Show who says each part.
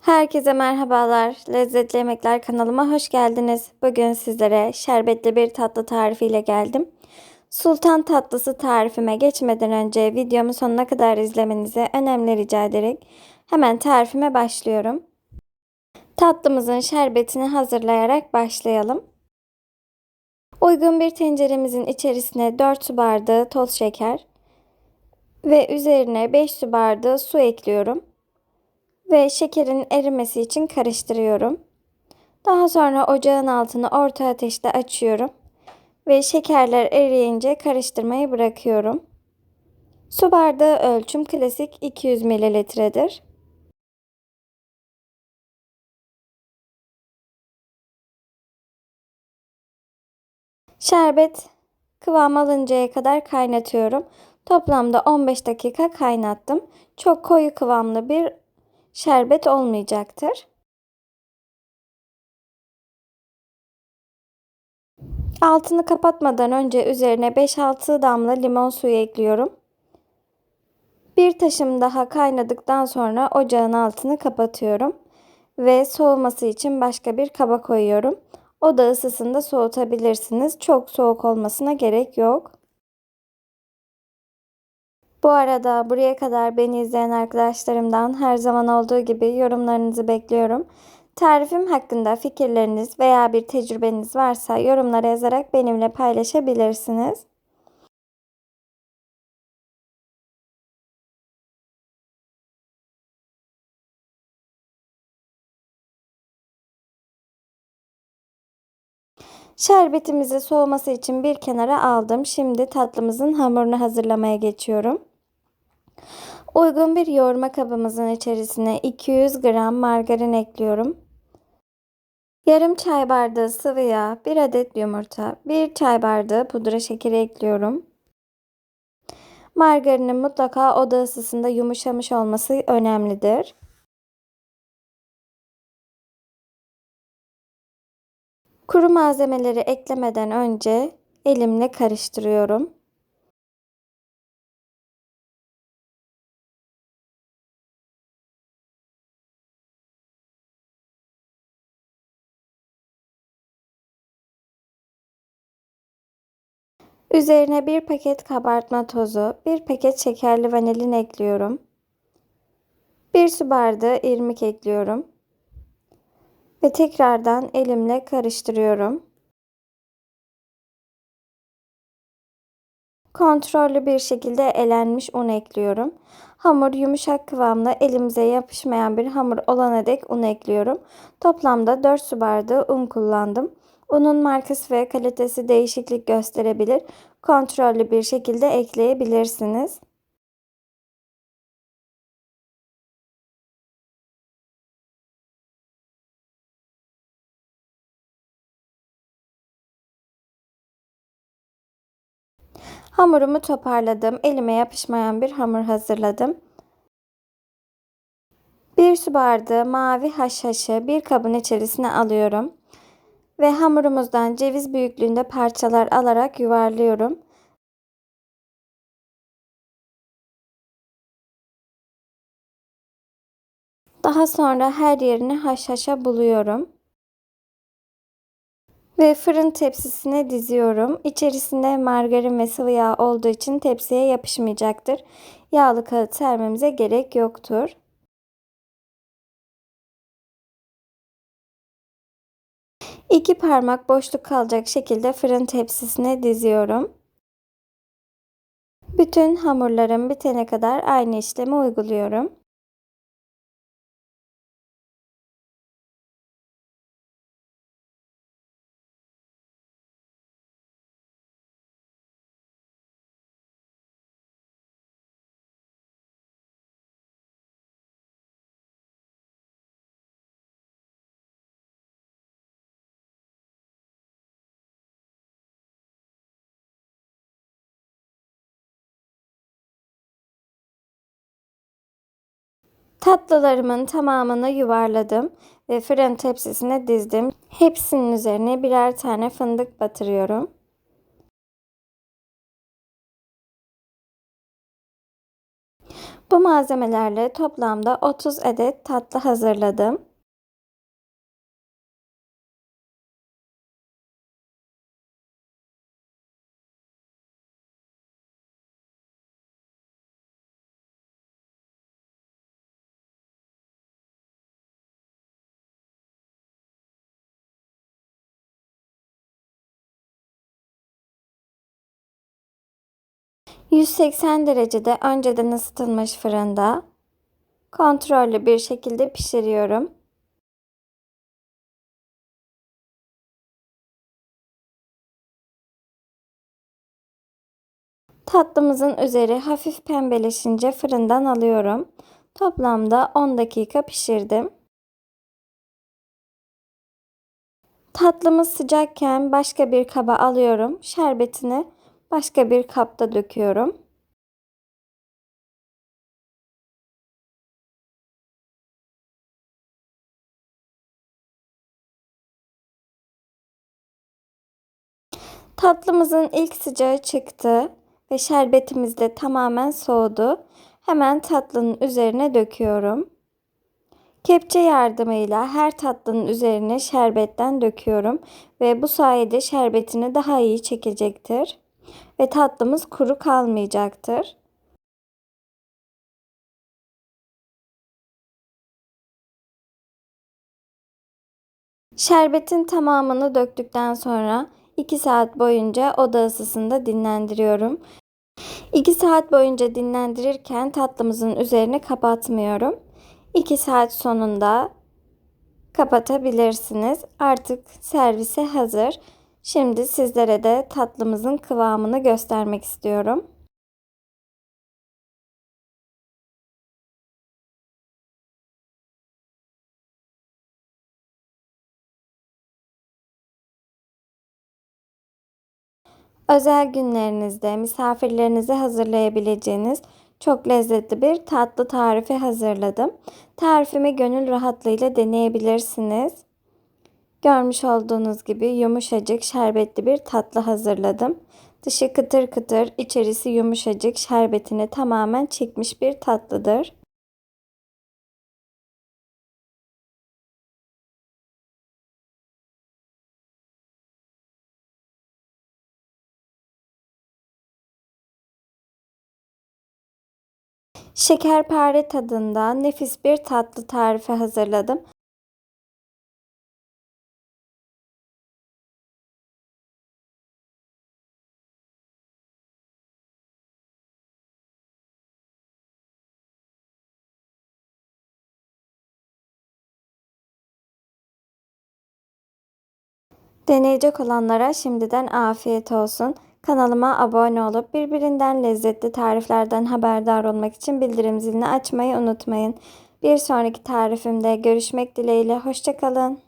Speaker 1: Herkese merhabalar. Lezzetli Yemekler kanalıma hoş geldiniz. Bugün sizlere şerbetli bir tatlı tarifiyle geldim. Sultan tatlısı tarifime geçmeden önce videomu sonuna kadar izlemenizi önemli rica ederek hemen tarifime başlıyorum. Tatlımızın şerbetini hazırlayarak başlayalım. Uygun bir tenceremizin içerisine 4 su bardağı toz şeker ve üzerine 5 su bardağı su ekliyorum ve şekerin erimesi için karıştırıyorum. Daha sonra ocağın altını orta ateşte açıyorum ve şekerler eriyince karıştırmayı bırakıyorum. Su bardağı ölçüm klasik 200 mililitredir. Şerbet kıvam alıncaya kadar kaynatıyorum. Toplamda 15 dakika kaynattım. Çok koyu kıvamlı bir şerbet olmayacaktır. Altını kapatmadan önce üzerine 5-6 damla limon suyu ekliyorum. Bir taşım daha kaynadıktan sonra ocağın altını kapatıyorum ve soğuması için başka bir kaba koyuyorum. Oda ısısında soğutabilirsiniz. Çok soğuk olmasına gerek yok. Bu arada buraya kadar beni izleyen arkadaşlarımdan her zaman olduğu gibi yorumlarınızı bekliyorum. Tarifim hakkında fikirleriniz veya bir tecrübeniz varsa yorumlara yazarak benimle paylaşabilirsiniz. Şerbetimizi soğuması için bir kenara aldım. Şimdi tatlımızın hamurunu hazırlamaya geçiyorum. Uygun bir yoğurma kabımızın içerisine 200 gram margarin ekliyorum. Yarım çay bardağı sıvı yağ, 1 adet yumurta, 1 çay bardağı pudra şekeri ekliyorum. Margarinin mutlaka oda ısısında yumuşamış olması önemlidir. Kuru malzemeleri eklemeden önce elimle karıştırıyorum. Üzerine bir paket kabartma tozu, bir paket şekerli vanilin ekliyorum. Bir su bardağı irmik ekliyorum. Ve tekrardan elimle karıştırıyorum. Kontrollü bir şekilde elenmiş un ekliyorum. Hamur yumuşak kıvamlı elimize yapışmayan bir hamur olana dek un ekliyorum. Toplamda 4 su bardağı un kullandım. Unun markası ve kalitesi değişiklik gösterebilir. Kontrollü bir şekilde ekleyebilirsiniz. Hamurumu toparladım. Elime yapışmayan bir hamur hazırladım. Bir su bardağı mavi haşhaşı bir kabın içerisine alıyorum. Ve hamurumuzdan ceviz büyüklüğünde parçalar alarak yuvarlıyorum. Daha sonra her yerini haşhaşa buluyorum. Ve fırın tepsisine diziyorum. İçerisinde margarin ve sıvı yağ olduğu için tepsiye yapışmayacaktır. Yağlı kağıt sermemize gerek yoktur. İki parmak boşluk kalacak şekilde fırın tepsisine diziyorum. Bütün hamurlarım bitene kadar aynı işlemi uyguluyorum. Tatlılarımın tamamını yuvarladım ve fırın tepsisine dizdim. Hepsinin üzerine birer tane fındık batırıyorum. Bu malzemelerle toplamda 30 adet tatlı hazırladım. ...180 derecede önceden ısıtılmış fırında... ...kontrollü bir şekilde pişiriyorum. Tatlımızın üzeri hafif pembeleşince fırından alıyorum. Toplamda 10 dakika pişirdim. Tatlımız sıcakken başka bir kaba alıyorum. Şerbetini başka bir kapta döküyorum. Tatlımızın ilk sıcağı çıktı ve şerbetimiz de tamamen soğudu. Hemen tatlının üzerine döküyorum. Kepçe yardımıyla her tatlının üzerine şerbetten döküyorum ve bu sayede şerbetini daha iyi çekecektir ve tatlımız kuru kalmayacaktır. Şerbetin tamamını döktükten sonra 2 saat boyunca oda ısısında dinlendiriyorum. 2 saat boyunca dinlendirirken tatlımızın üzerini kapatmıyorum. 2 saat sonunda kapatabilirsiniz. Artık servise hazır. Şimdi sizlere de tatlımızın kıvamını göstermek istiyorum. Özel günlerinizde misafirlerinize hazırlayabileceğiniz çok lezzetli bir tatlı tarifi hazırladım. Tarifimi gönül rahatlığıyla deneyebilirsiniz. Görmüş olduğunuz gibi yumuşacık şerbetli bir tatlı hazırladım. Dışı kıtır kıtır, içerisi yumuşacık şerbetini tamamen çekmiş bir tatlıdır. Şekerpare tadında nefis bir tatlı tarifi hazırladım. Deneyecek olanlara şimdiden afiyet olsun. Kanalıma abone olup birbirinden lezzetli tariflerden haberdar olmak için bildirim zilini açmayı unutmayın. Bir sonraki tarifimde görüşmek dileğiyle. Hoşçakalın.